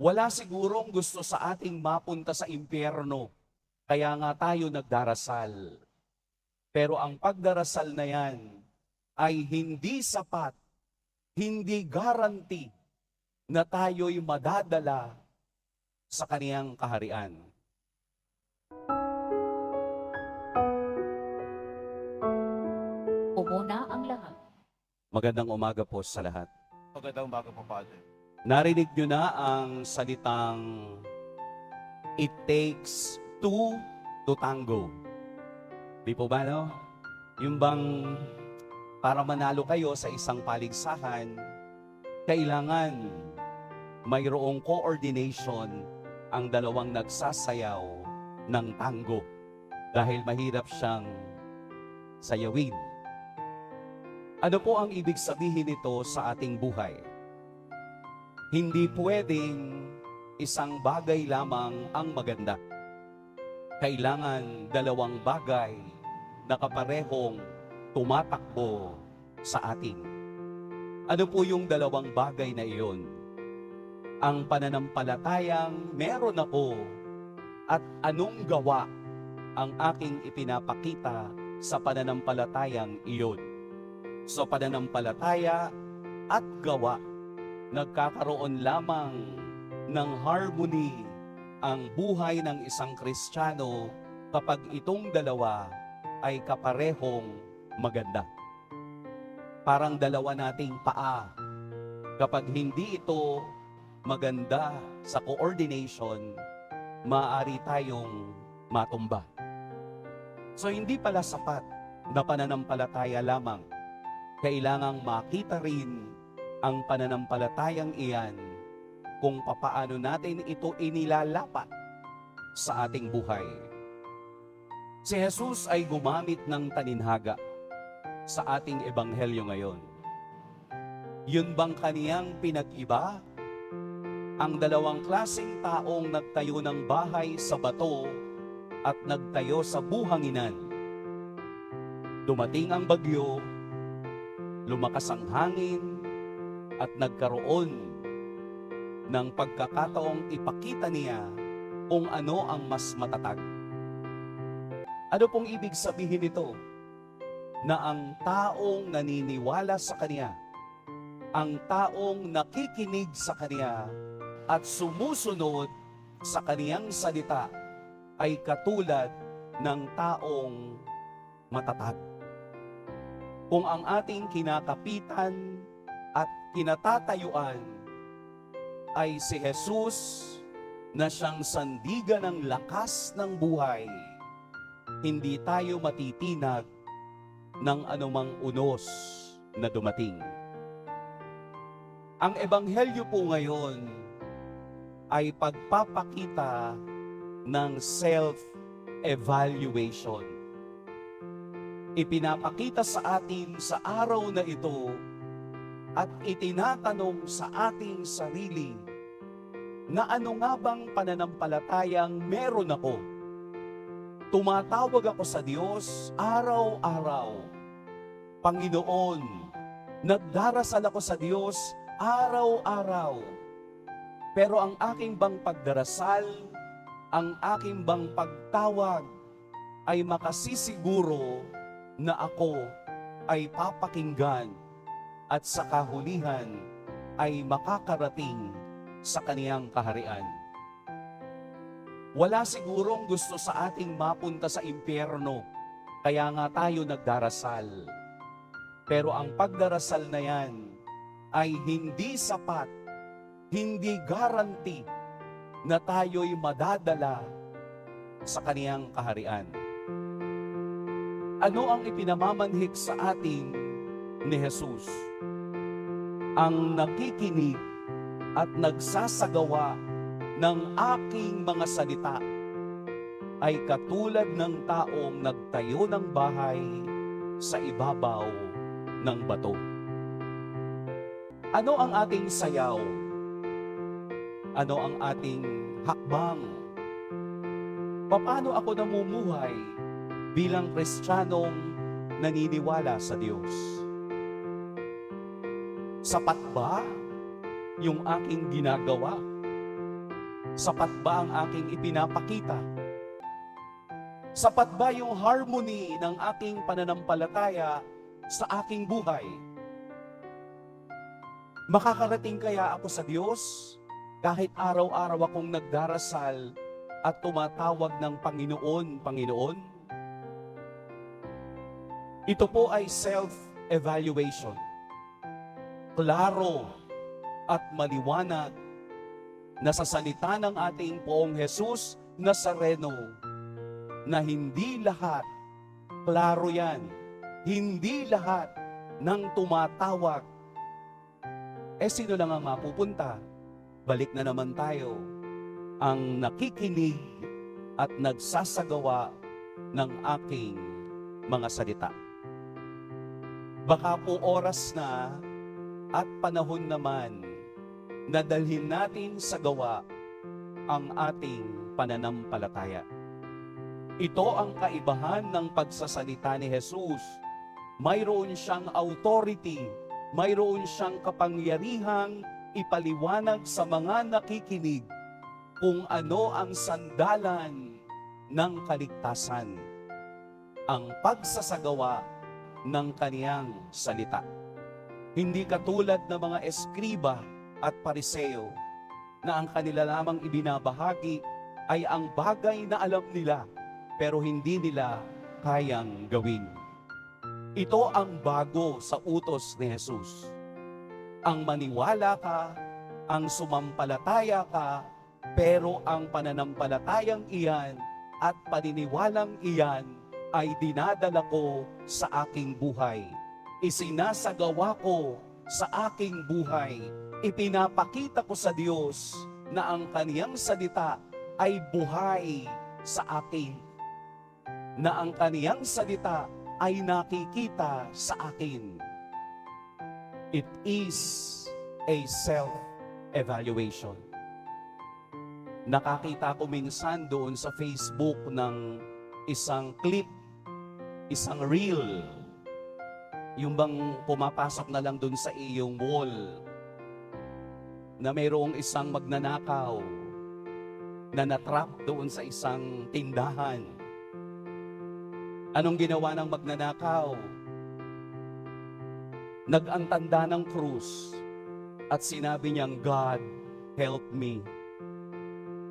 Wala sigurong gusto sa ating mapunta sa impyerno. Kaya nga tayo nagdarasal. Pero ang pagdarasal na yan ay hindi sapat, hindi guarantee na tayo'y madadala sa kaniyang kaharian. Umuna ang lahat. Magandang umaga po sa lahat. Magandang umaga po, Father. Narinig nyo na ang salitang It takes two to tango. Di po ba, no? Yung bang para manalo kayo sa isang paligsahan, kailangan mayroong coordination ang dalawang nagsasayaw ng tango dahil mahirap siyang sayawin. Ano po ang ibig sabihin nito sa ating buhay? Hindi pwedeng isang bagay lamang ang maganda. Kailangan dalawang bagay na kaparehong tumatakbo sa atin. Ano po yung dalawang bagay na iyon? Ang pananampalatayang meron ako at anong gawa ang aking ipinapakita sa pananampalatayang iyon. So pananampalataya at gawa nagkakaroon lamang ng harmony ang buhay ng isang Kristiyano kapag itong dalawa ay kaparehong maganda. Parang dalawa nating paa. Kapag hindi ito maganda sa coordination, maaari tayong matumba. So hindi pala sapat na pananampalataya lamang. Kailangang makita rin ang pananampalatayang iyan kung papaano natin ito inilalapat sa ating buhay. Si Jesus ay gumamit ng taninhaga sa ating ebanghelyo ngayon. Yun bang kaniyang pinag-iba? Ang dalawang klaseng taong nagtayo ng bahay sa bato at nagtayo sa buhanginan. Dumating ang bagyo, lumakas ang hangin, at nagkaroon ng pagkakataong ipakita niya kung ano ang mas matatag. Ano pong ibig sabihin nito? Na ang taong naniniwala sa Kanya, ang taong nakikinig sa Kanya at sumusunod sa Kaniyang salita ay katulad ng taong matatag. Kung ang ating kinakapitan kinatatayuan ay si Jesus na siyang sandigan ng lakas ng buhay, hindi tayo matitinag ng anumang unos na dumating. Ang ebanghelyo po ngayon ay pagpapakita ng self-evaluation. Ipinapakita sa atin sa araw na ito at itinatanong sa ating sarili na ano nga bang pananampalatayang meron ako. Tumatawag ako sa Diyos araw-araw. Panginoon, nagdarasal ako sa Diyos araw-araw. Pero ang aking bang pagdarasal, ang aking bang pagtawag ay makasisiguro na ako ay papakinggan at sa kahulihan ay makakarating sa kaniyang kaharian. Wala sigurong gusto sa ating mapunta sa impyerno, kaya nga tayo nagdarasal. Pero ang pagdarasal na yan ay hindi sapat, hindi guarantee na tayo'y madadala sa kaniyang kaharian. Ano ang ipinamamanhik sa atin ni Jesus? Ang nakikinig at nagsasagawa ng aking mga salita ay katulad ng taong nagtayo ng bahay sa ibabaw ng bato. Ano ang ating sayaw? Ano ang ating hakbang? Paano ako namumuhay bilang Kristiyanong naniniwala sa Diyos? Sapat ba yung aking ginagawa Sapat ba ang aking ipinapakita? Sapat ba yung harmony ng aking pananampalataya sa aking buhay? Makakarating kaya ako sa Diyos kahit araw-araw akong nagdarasal at tumatawag ng Panginoon, Panginoon? Ito po ay self-evaluation. Klaro at maliwanag na sa salita ng ating poong Jesus Nazareno na hindi lahat, klaro yan, hindi lahat ng tumatawag. Eh sino lang ang mapupunta? Balik na naman tayo. Ang nakikinig at nagsasagawa ng aking mga salita. Baka po oras na at panahon naman na dalhin natin sa gawa ang ating pananampalataya. Ito ang kaibahan ng pagsasalita ni Jesus. Mayroon siyang authority, mayroon siyang kapangyarihang ipaliwanag sa mga nakikinig kung ano ang sandalan ng kaligtasan, ang pagsasagawa ng kaniyang salita. Hindi katulad ng mga eskriba at pariseo na ang kanila lamang ibinabahagi ay ang bagay na alam nila pero hindi nila kayang gawin. Ito ang bago sa utos ni Jesus. Ang maniwala ka, ang sumampalataya ka, pero ang pananampalatayang iyan at paniniwalang iyan ay dinadala ko sa aking buhay. Isinasagawa ko sa aking buhay. Ipinapakita ko sa Diyos na ang kaniyang salita ay buhay sa akin. Na ang kaniyang salita ay nakikita sa akin. It is a self-evaluation. Nakakita ko minsan doon sa Facebook ng isang clip, isang reel, yung bang pumapasok na lang doon sa iyong wall, na mayroong isang magnanakaw na natrap doon sa isang tindahan. Anong ginawa ng magnanakaw? Nag-antanda ng krus at sinabi niyang, God, help me.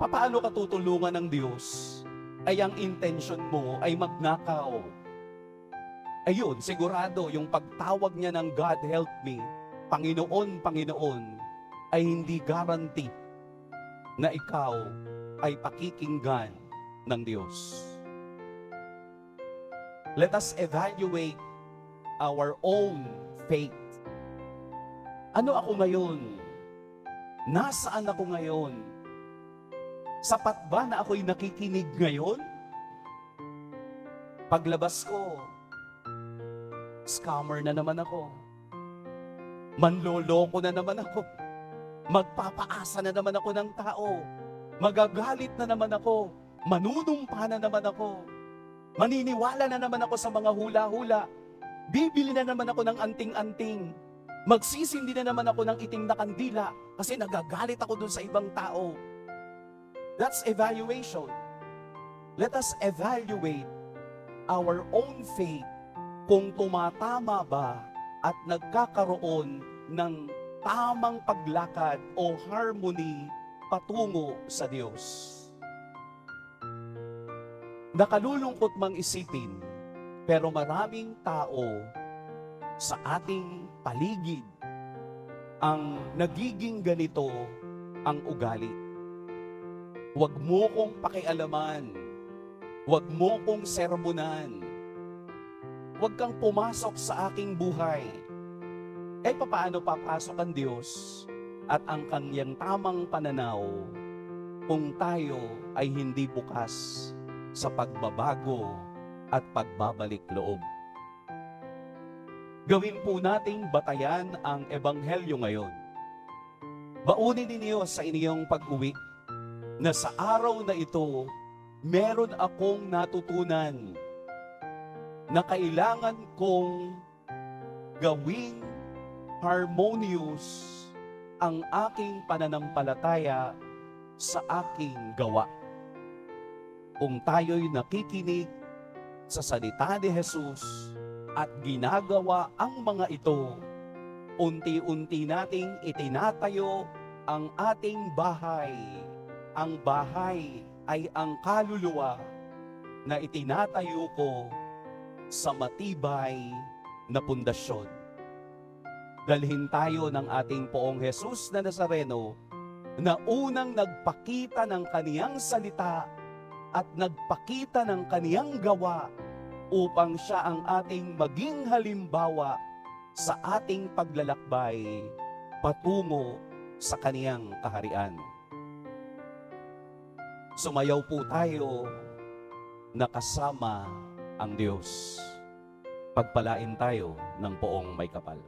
Paano ka tutulungan ng Diyos ay ang intention mo ay magnakaw? Ayun, sigurado, yung pagtawag niya ng God help me, Panginoon, Panginoon, ay hindi guarantee na ikaw ay pakikinggan ng Diyos. Let us evaluate our own faith. Ano ako ngayon? Nasaan ako ngayon? Sapat ba na ako'y nakikinig ngayon? Paglabas ko, scammer na naman ako. Manloloko na naman ako. Magpapaasa na naman ako ng tao. Magagalit na naman ako. Manunumpa na naman ako. Maniniwala na naman ako sa mga hula-hula. Bibili na naman ako ng anting-anting. Magsisindi na naman ako ng itim na kandila kasi nagagalit ako dun sa ibang tao. That's evaluation. Let us evaluate our own faith kung tumatama ba at nagkakaroon ng tamang paglakad o harmony patungo sa Diyos. Nakalulungkot mang isipin, pero maraming tao sa ating paligid ang nagiging ganito ang ugali. Huwag mo kong pakialaman. Huwag mo kong sermonan. Huwag kang pumasok sa aking buhay. Eh, papaano papasok ang Diyos at ang kanyang tamang pananaw kung tayo ay hindi bukas sa pagbabago at pagbabalik loob? Gawin po nating batayan ang Ebanghelyo ngayon. Baunin ninyo sa inyong pag-uwi na sa araw na ito, meron akong natutunan na kailangan kong gawing harmonious ang aking pananampalataya sa aking gawa. Kung tayo'y nakikinig sa salita ni Jesus at ginagawa ang mga ito, unti-unti nating itinatayo ang ating bahay. Ang bahay ay ang kaluluwa na itinatayo ko sa matibay na pundasyon. Dalhin tayo ng ating poong Jesus na Nazareno na unang nagpakita ng kaniyang salita at nagpakita ng kaniyang gawa upang siya ang ating maging halimbawa sa ating paglalakbay patungo sa kaniyang kaharian. Sumayaw po tayo na kasama ang Diyos. Pagpalain tayo ng poong may kapal.